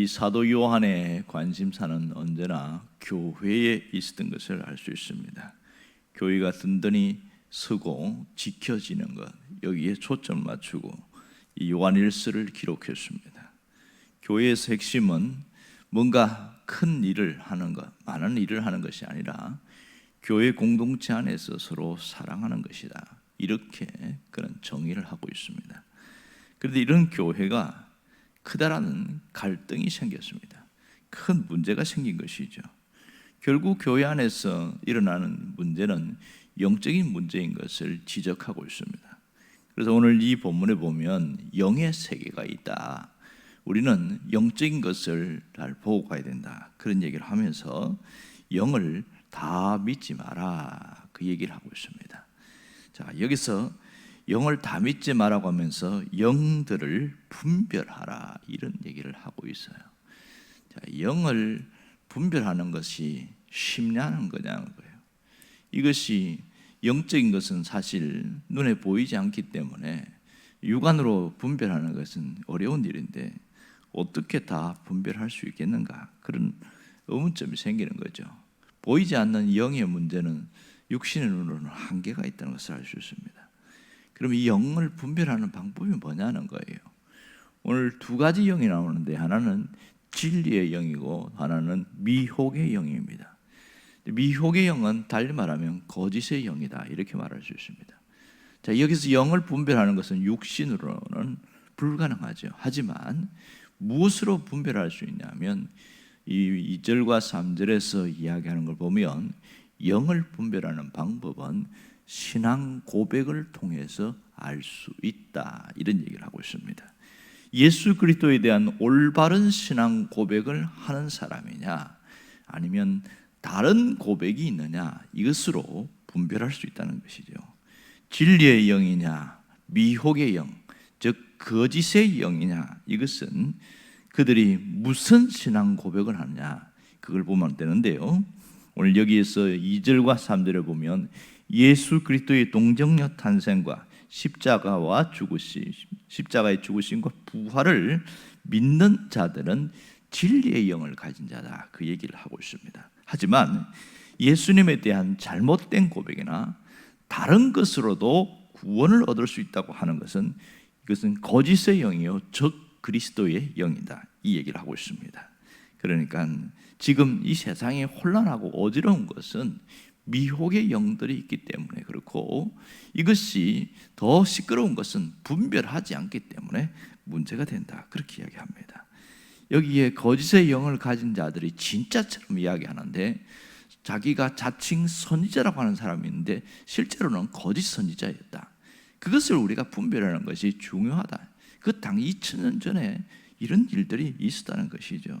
이 사도 요한의 관심사는 언제나 교회에 있었던 것을 알 수 있습니다. 교회가 든든히 서고 지켜지는 것 여기에 초점 맞추고 이 요한일서를 기록했습니다. 교회의 핵심은 뭔가 큰 일을 하는 것, 많은 일을 하는 것이 아니라 교회 공동체 안에서 서로 사랑하는 것이다. 이렇게 그런 정의를 하고 있습니다. 그런데 이런 교회가 크다라는 갈등이 생겼습니다. 큰 문제가 생긴 것이죠. 결국 교회 안에서 일어나는 문제는 영적인 문제인 것을 지적하고 있습니다. 그래서 오늘 이 본문에 보면 영의 세계가 있다. 우리는 영적인 것을 잘 보고 가야 된다. 그런 얘기를 하면서 영을 다 믿지 마라. 그 얘기를 하고 있습니다. 자, 여기서 영을 다 믿지 마라고 하면서 영들을 분별하라. 이런 얘기를 하고 있어요. 자, 영을 분별하는 것이 쉽냐는 거냐는 거예요. 이것이 영적인 것은 사실 눈에 보이지 않기 때문에 육안으로 분별하는 것은 어려운 일인데 어떻게 다 분별할 수 있겠는가 그런 의문점이 생기는 거죠. 보이지 않는 영의 문제는 육신의 눈으로는 한계가 있다는 것을 알 수 있습니다. 그럼 이 영을 분별하는 방법이 뭐냐는 거예요. 오늘 두 가지 영이 나오는데 하나는 진리의 영이고 하나는 미혹의 영입니다. 미혹의 영은 달리 말하면 거짓의 영이다 이렇게 말할 수 있습니다. 자 여기서 영을 분별하는 것은 육신으로는 불가능하죠. 하지만 무엇으로 분별할 수 있냐면 이 2절과 3절에서 이야기하는 걸 보면 영을 분별하는 방법은 신앙 고백을 통해서 알 수 있다 이런 얘기를 하고 있습니다. 예수 그리스도에 대한 올바른 신앙 고백을 하는 사람이냐 아니면 다른 고백이 있느냐 이것으로 분별할 수 있다는 것이죠. 진리의 영이냐 미혹의 영, 즉 거짓의 영이냐 이것은 그들이 무슨 신앙 고백을 하느냐 그걸 보면 되는데요. 오늘 여기에서 2절과 3절에 보면 예수 그리스도의 동정녀 탄생과 십자가와 죽으심, 십자가의 죽으심과 부활을 믿는 자들은 진리의 영을 가진 자다. 그 얘기를 하고 있습니다. 하지만 예수님에 대한 잘못된 고백이나 다른 것으로도 구원을 얻을 수 있다고 하는 것은 이것은 거짓의 영이요, 즉 그리스도의 영이다. 이 얘기를 하고 있습니다. 그러니까 지금 이 세상이 혼란하고 어지러운 것은 미혹의 영들이 있기 때문에 그렇고 이것이 더 시끄러운 것은 분별하지 않기 때문에 문제가 된다. 그렇게 이야기합니다. 여기에 거짓의 영을 가진 자들이 진짜처럼 이야기하는데 자기가 자칭 선지자라고 하는 사람이 있는데 실제로는 거짓 선지자였다. 그것을 우리가 분별하는 것이 중요하다. 그 당 2000년 전에 이런 일들이 있었다는 것이죠.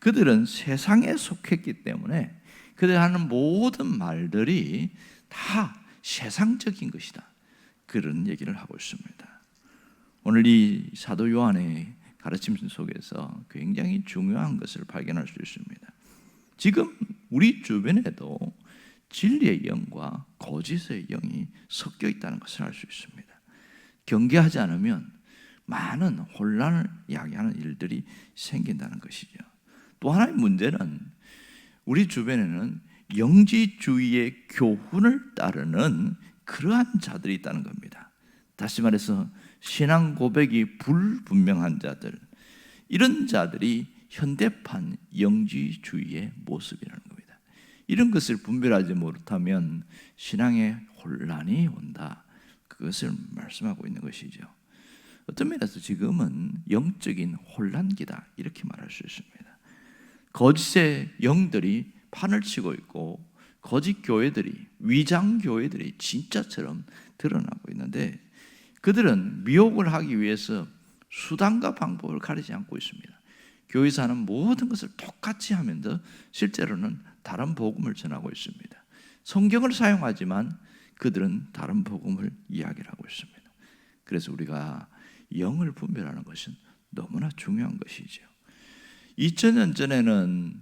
그들은 세상에 속했기 때문에 그들 하는 모든 말들이 다 세상적인 것이다. 그런 얘기를 하고 있습니다. 오늘 이 사도 요한의 가르침 속에서 굉장히 중요한 것을 발견할 수 있습니다. 지금 우리 주변에도 진리의 영과 거짓의 영이 섞여 있다는 것을 알 수 있습니다. 경계하지 않으면 많은 혼란을 야기하는 일들이 생긴다는 것이죠. 또 하나의 문제는 우리 주변에는 영지주의의 교훈을 따르는 그러한 자들이 있다는 겁니다. 다시 말해서 신앙 고백이 불분명한 자들, 이런 자들이 현대판 영지주의의 모습이라는 겁니다. 이런 것을 분별하지 못하면 신앙의 혼란이 온다. 그것을 말씀하고 있는 것이죠. 어떤 면에서 지금은 영적인 혼란기다. 이렇게 말할 수 있습니다. 거짓의 영들이 판을 치고 있고 거짓 교회들이 위장 교회들이 진짜처럼 드러나고 있는데 그들은 미혹을 하기 위해서 수단과 방법을 가리지 않고 있습니다. 교회에서 하는 모든 것을 똑같이 하면서 실제로는 다른 복음을 전하고 있습니다. 성경을 사용하지만 그들은 다른 복음을 이야기를 하고 있습니다. 그래서 우리가 영을 분별하는 것은 너무나 중요한 것이죠. 2000년 전에는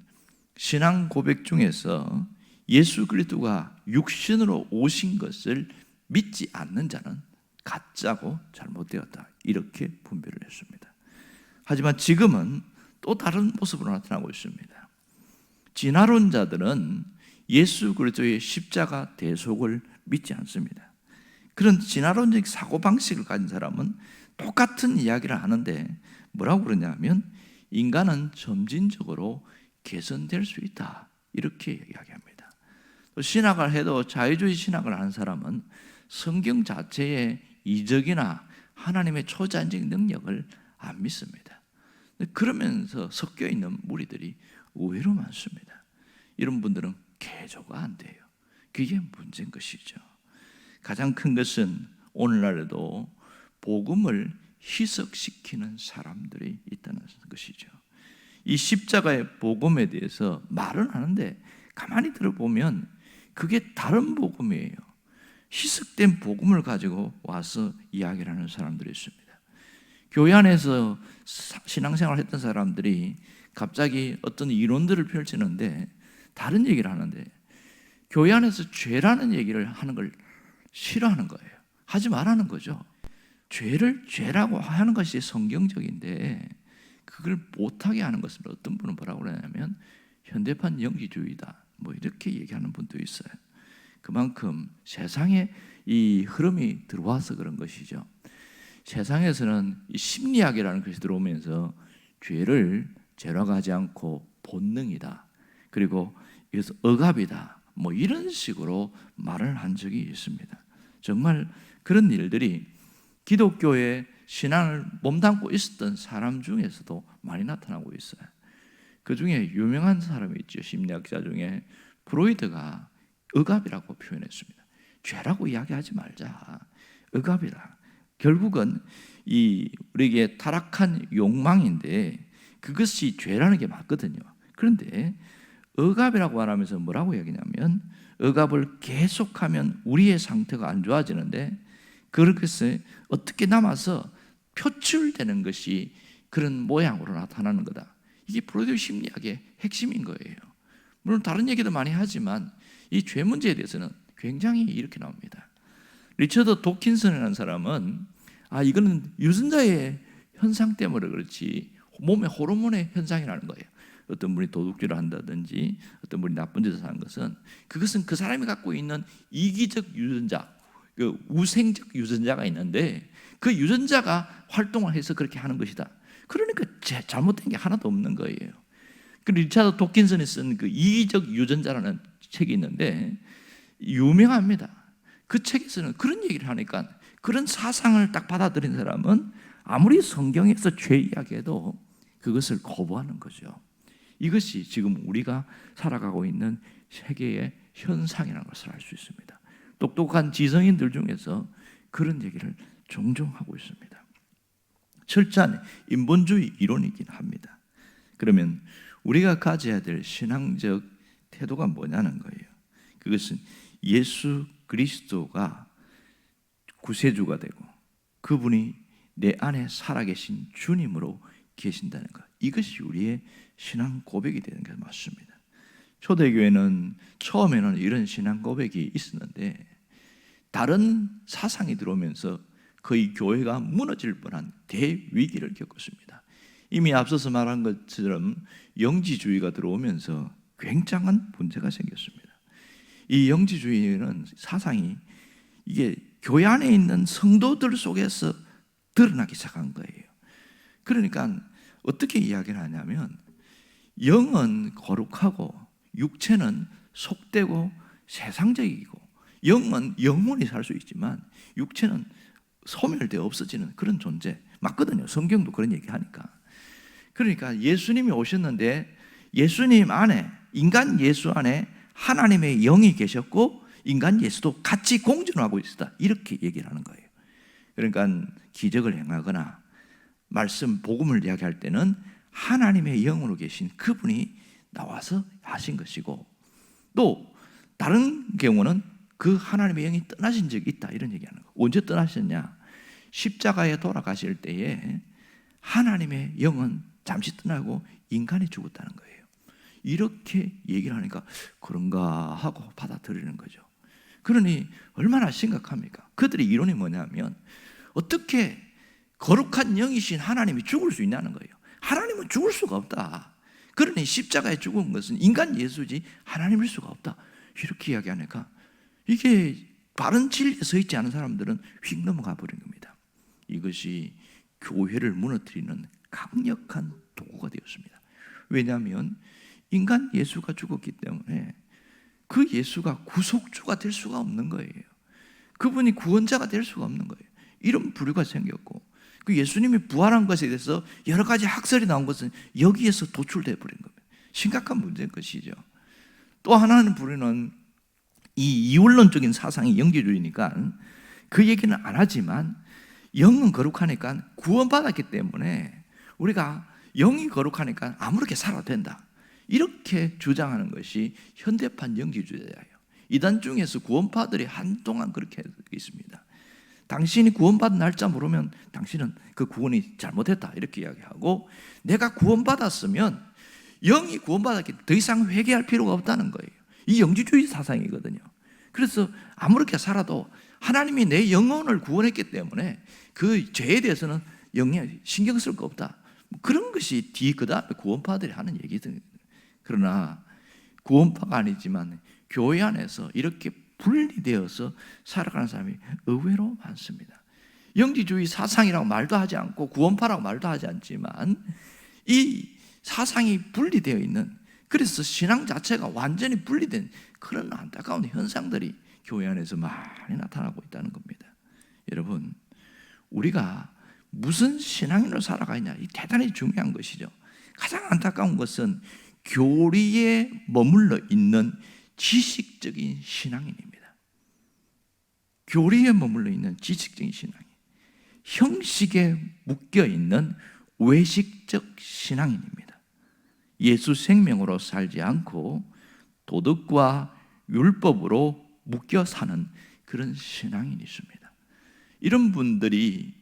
신앙 고백 중에서 예수 그리스도가 육신으로 오신 것을 믿지 않는 자는 가짜고 잘못되었다. 이렇게 분별을 했습니다. 하지만 지금은 또 다른 모습으로 나타나고 있습니다. 진화론자들은 예수 그리스도의 십자가 대속을 믿지 않습니다. 그런 진화론적 사고 방식을 가진 사람은 똑같은 이야기를 하는데 뭐라고 그러냐면 인간은 점진적으로 개선될 수 있다 이렇게 이야기합니다. 또 신학을 해도 자유주의 신학을 하는 사람은 성경 자체의 이적이나 하나님의 초자연적 능력을 안 믿습니다. 그러면서 섞여 있는 무리들이 의외로 많습니다. 이런 분들은 개조가 안 돼요. 그게 문제인 것이죠. 가장 큰 것은 오늘날에도 복음을 희석시키는 사람들이 있다는 것이죠. 이 십자가의 복음에 대해서 말은 하는데 가만히 들어보면 그게 다른 복음이에요. 희석된 복음을 가지고 와서 이야기를 하는 사람들이 있습니다. 교회 안에서 신앙생활 했던 사람들이 갑자기 어떤 이론들을 펼치는데 다른 얘기를 하는데 교회 안에서 죄라는 얘기를 하는 걸 싫어하는 거예요. 하지 말라는 거죠. 죄를 죄라고 하는 것이 성경적인데 그걸 못하게 하는 것을 어떤 분은 뭐라고 그러냐면 현대판 영지주의다. 뭐 이렇게 얘기하는 분도 있어요. 그만큼 세상에 이 흐름이 들어와서 그런 것이죠. 세상에서는 심리학이라는 것이 들어오면서 죄를 죄라고 하지 않고 본능이다. 그리고 이것은 억압이다. 뭐 이런 식으로 말을 한 적이 있습니다. 정말 그런 일들이 기독교의 신앙을 몸담고 있었던 사람 중에서도 많이 나타나고 있어요. 그 중에 유명한 사람이 있죠. 심리학자 중에 프로이드가 억압이라고 표현했습니다. 죄라고 이야기하지 말자. 억압이라. 결국은 이 우리에게 타락한 욕망인데 그것이 죄라는 게 맞거든요. 그런데 억압이라고 말하면서 뭐라고 얘기냐면 억압을 계속하면 우리의 상태가 안 좋아지는데 그렇게 어떻게 남아서 표출되는 것이 그런 모양으로 나타나는 거다. 이게 프로이드 심리학의 핵심인 거예요. 물론 다른 얘기도 많이 하지만 이 죄 문제에 대해서는 굉장히 이렇게 나옵니다. 리처드 도킨슨이라는 사람은 아 이거는 유전자의 현상 때문에 그렇지 몸의 호르몬의 현상이라는 거예요. 어떤 분이 도둑질을 한다든지 어떤 분이 나쁜 짓을 하는 것은 그것은 그 사람이 갖고 있는 이기적 유전자, 그 우생적 유전자가 있는데 그 유전자가 활동을 해서 그렇게 하는 것이다. 그러니까 잘못된 게 하나도 없는 거예요. 그 리차드 도킨슨이 쓴 그 이기적 유전자라는 책이 있는데 유명합니다. 그 책에서는 그런 얘기를 하니까 그런 사상을 딱 받아들인 사람은 아무리 성경에서 죄 이야기해도 그것을 거부하는 거죠. 이것이 지금 우리가 살아가고 있는 세계의 현상이라는 것을 알 수 있습니다. 똑똑한 지성인들 중에서 그런 얘기를 종종 하고 있습니다. 철저한 인본주의 이론이긴 합니다. 그러면 우리가 가져야 될 신앙적 태도가 뭐냐는 거예요. 그것은 예수 그리스도가 구세주가 되고 그분이 내 안에 살아계신 주님으로 계신다는 것. 이것이 우리의 신앙 고백이 되는 게 맞습니다. 초대교회는 처음에는 이런 신앙 고백이 있었는데 다른 사상이 들어오면서 거의 교회가 무너질 뻔한 대위기를 겪었습니다. 이미 앞서서 말한 것처럼 영지주의가 들어오면서 굉장한 문제가 생겼습니다. 이 영지주의는 사상이 이게 교회 안에 있는 성도들 속에서 드러나기 시작한 거예요. 그러니까 어떻게 이야기를 하냐면 영은 거룩하고 육체는 속되고 세상적이고 영은 영원히 살수 있지만 육체는 소멸되어 없어지는 그런 존재 맞거든요. 성경도 그런 얘기하니까. 그러니까 예수님이 오셨는데 예수님 안에 인간 예수 안에 하나님의 영이 계셨고 인간 예수도 같이 공존하고 있다. 이렇게 얘기를 하는 거예요. 그러니까 기적을 행하거나 말씀 복음을 이야기할 때는 하나님의 영으로 계신 그분이 나와서 하신 것이고 또 다른 경우는 그 하나님의 영이 떠나신 적이 있다 이런 얘기하는 거. 언제 떠나셨냐? 십자가에 돌아가실 때에 하나님의 영은 잠시 떠나고 인간이 죽었다는 거예요. 이렇게 얘기를 하니까 그런가 하고 받아들이는 거죠. 그러니 얼마나 심각합니까? 그들의 이론이 뭐냐면 어떻게 거룩한 영이신 하나님이 죽을 수 있냐는 거예요. 하나님은 죽을 수가 없다. 그러니 십자가에 죽은 것은 인간 예수지 하나님일 수가 없다. 이렇게 이야기하니까 이게 바른 진리에 서 있지 않은 사람들은 휙 넘어가 버린 겁니다. 이것이 교회를 무너뜨리는 강력한 도구가 되었습니다. 왜냐하면 인간 예수가 죽었기 때문에 그 예수가 구속주가 될 수가 없는 거예요. 그분이 구원자가 될 수가 없는 거예요. 이런 부류가 생겼고 그 예수님이 부활한 것에 대해서 여러 가지 학설이 나온 것은 여기에서 도출돼 버린 겁니다. 심각한 문제인 것이죠. 또 하나는 부류는 이 이원론적인 사상이 영지주의니까 그 얘기는 안 하지만 영은 거룩하니까 구원받았기 때문에 우리가 영이 거룩하니까 아무렇게 살아도 된다. 이렇게 주장하는 것이 현대판 영지주의자예요. 이단 중에서 구원파들이 한동안 그렇게 있습니다. 당신이 구원받은 날짜 모르면 당신은 그 구원이 잘못했다 이렇게 이야기하고 내가 구원받았으면 영이 구원받았기 더 이상 회개할 필요가 없다는 거예요. 이 영지주의 사상이거든요. 그래서 아무렇게 살아도 하나님이 내 영혼을 구원했기 때문에 그 죄에 대해서는 영에 신경 쓸 거 없다. 그런 것이 뒤 그다음에 구원파들이 하는 얘기들. 그러나 구원파가 아니지만 교회 안에서 이렇게 분리되어서 살아가는 사람이 의외로 많습니다. 영지주의 사상이라고 말도 하지 않고 구원파라고 말도 하지 않지만 이 사상이 분리되어 있는 그래서 신앙 자체가 완전히 분리된 그런 안타까운 현상들이 교회 안에서 많이 나타나고 있다는 겁니다. 여러분, 우리가 무슨 신앙인으로 살아가 있냐, 이 대단히 중요한 것이죠. 가장 안타까운 것은 교리에 머물러 있는 지식적인 신앙인입니다. 교리에 머물러 있는 지식적인 신앙인, 형식에 묶여 있는 외식적 신앙인입니다. 예수 생명으로 살지 않고 도덕과 율법으로 묶여 사는 그런 신앙인이 있습니다. 이런 분들이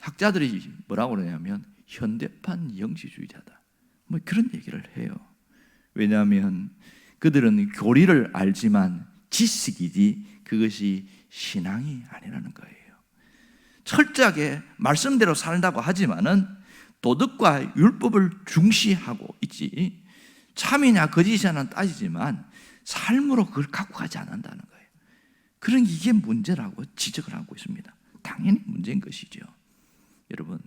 학자들이 뭐라고 그러냐면 현대판 영지주의자다. 뭐 그런 얘기를 해요. 왜냐하면 그들은 교리를 알지만 지식이지 그것이 신앙이 아니라는 거예요. 철저하게 말씀대로 살다고 하지만은 도덕과 율법을 중시하고 있지 참이냐 거짓이냐는 따지지만 삶으로 그걸 갖고 가지 않는다는 거예요. 그런 이게 문제라고 지적을 하고 있습니다. 당연히 문제인 것이죠. 여러분,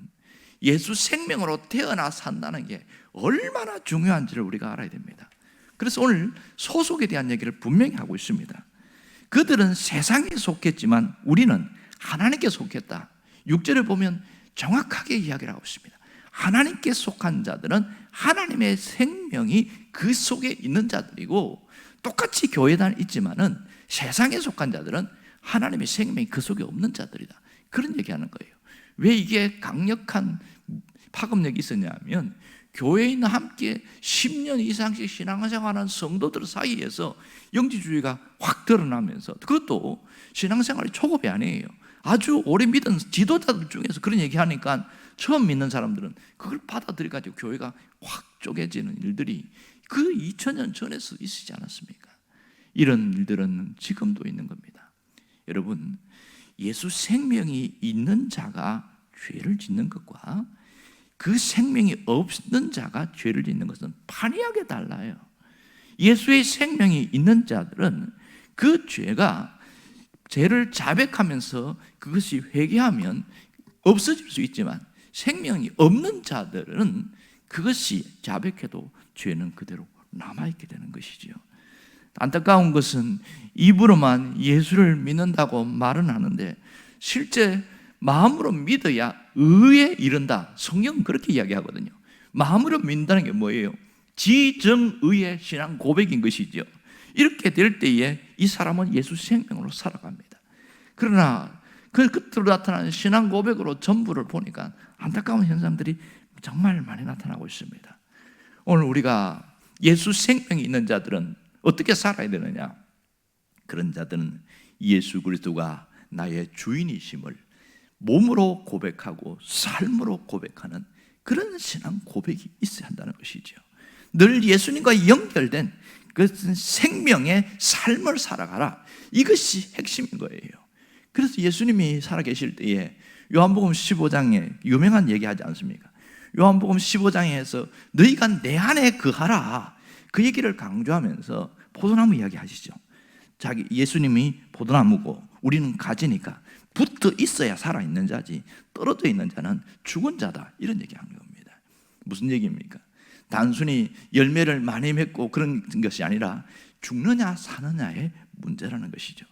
예수 생명으로 태어나 산다는 게 얼마나 중요한지를 우리가 알아야 됩니다. 그래서 오늘 소속에 대한 얘기를 분명히 하고 있습니다. 그들은 세상에 속했지만 우리는 하나님께 속했다. 6절을 보면 정확하게 이야기를 하고 있습니다. 하나님께 속한 자들은 하나님의 생명이 그 속에 있는 자들이고 똑같이 교회 다 있지만은 세상에 속한 자들은 하나님의 생명이 그 속에 없는 자들이다. 그런 얘기하는 거예요. 왜 이게 강력한 파급력이 있었냐면 있는 함께 10년 이상씩 신앙생활하는 성도들 사이에서 영지주의가 확 드러나면서 그것도 신앙생활이 초급이 아니에요. 아주 오래 믿은 지도자들 중에서 그런 얘기하니까 처음 믿는 사람들은 그걸 받아들여가지고 교회가 확 쪼개지는 일들이 그 2000년 전에서 있지 않았습니까? 이런 일들은 지금도 있는 겁니다. 여러분, 예수 생명이 있는 자가 죄를 짓는 것과 그 생명이 없는 자가 죄를 짓는 것은 판이하게 달라요. 예수의 생명이 있는 자들은 그 죄가 죄를 자백하면서 그것이 회개하면 없어질 수 있지만 생명이 없는 자들은 그것이 자백해도 죄는 그대로 남아있게 되는 것이지요. 안타까운 것은 입으로만 예수를 믿는다고 말은 하는데 실제 마음으로 믿어야 의에 이른다. 성경은 그렇게 이야기하거든요. 마음으로 믿는다는 게 뭐예요? 지정의의 신앙 고백인 것이죠. 이렇게 될 때에 이 사람은 예수 생명으로 살아갑니다. 그러나 그 끝으로 나타나는 신앙 고백으로 전부를 보니까 안타까운 현상들이 정말 많이 나타나고 있습니다. 오늘 우리가 예수 생명이 있는 자들은 어떻게 살아야 되느냐? 그런 자들은 예수 그리스도가 나의 주인이심을 몸으로 고백하고 삶으로 고백하는 그런 신앙 고백이 있어야 한다는 것이죠. 늘 예수님과 연결된 그것은 생명의 삶을 살아가라. 이것이 핵심인 거예요. 그래서 예수님이 살아계실 때에 요한복음 15장에 유명한 얘기 하지 않습니까? 요한복음 15장에서 너희가 내 안에 거하라 그 얘기를 강조하면서 포도나무 이야기 하시죠. 자기 예수님이 포도나무고 우리는 가지니까 붙어 있어야 살아 있는 자지 떨어져 있는 자는 죽은 자다 이런 얘기 하는 겁니다. 무슨 얘기입니까? 단순히 열매를 많이 맺고 그런 것이 아니라 죽느냐 사느냐의 문제라는 것이죠.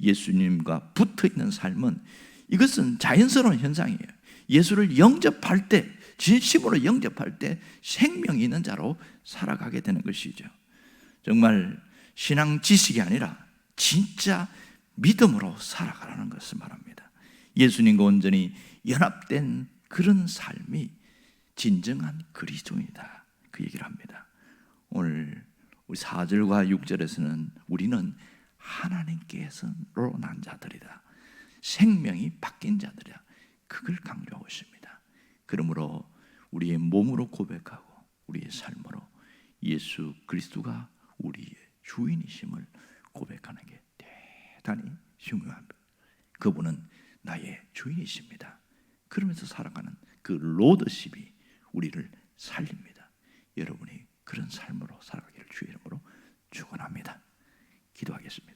예수님과 붙어 있는 삶은 이것은 자연스러운 현상이에요. 예수를 영접할 때 진심으로 영접할 때 생명이 있는 자로 살아가게 되는 것이죠. 정말 신앙 지식이 아니라 진짜 믿음으로 살아가라는 것을 말합니다. 예수님과 온전히 연합된 그런 삶이 진정한 그리스도이다. 그 얘기를 합니다. 오늘 우리 4절과 6절에서는 우리는 하나님께서로 난 자들이다. 생명이 바뀐 자들이다. 그걸 강조하고 있습니다. 그러므로 우리의 몸으로 고백하고 우리의 삶으로 예수 그리스도가 우리의 주인이심을 고백하는 게 대단히 중요합니다. 그분은 나의 주인이십니다. 그러면서 살아가는 그 로더십이 우리를 살립니다. 여러분이 그런 삶으로 살아가기를 주의 이름으로 축원합니다. 기도하겠습니다.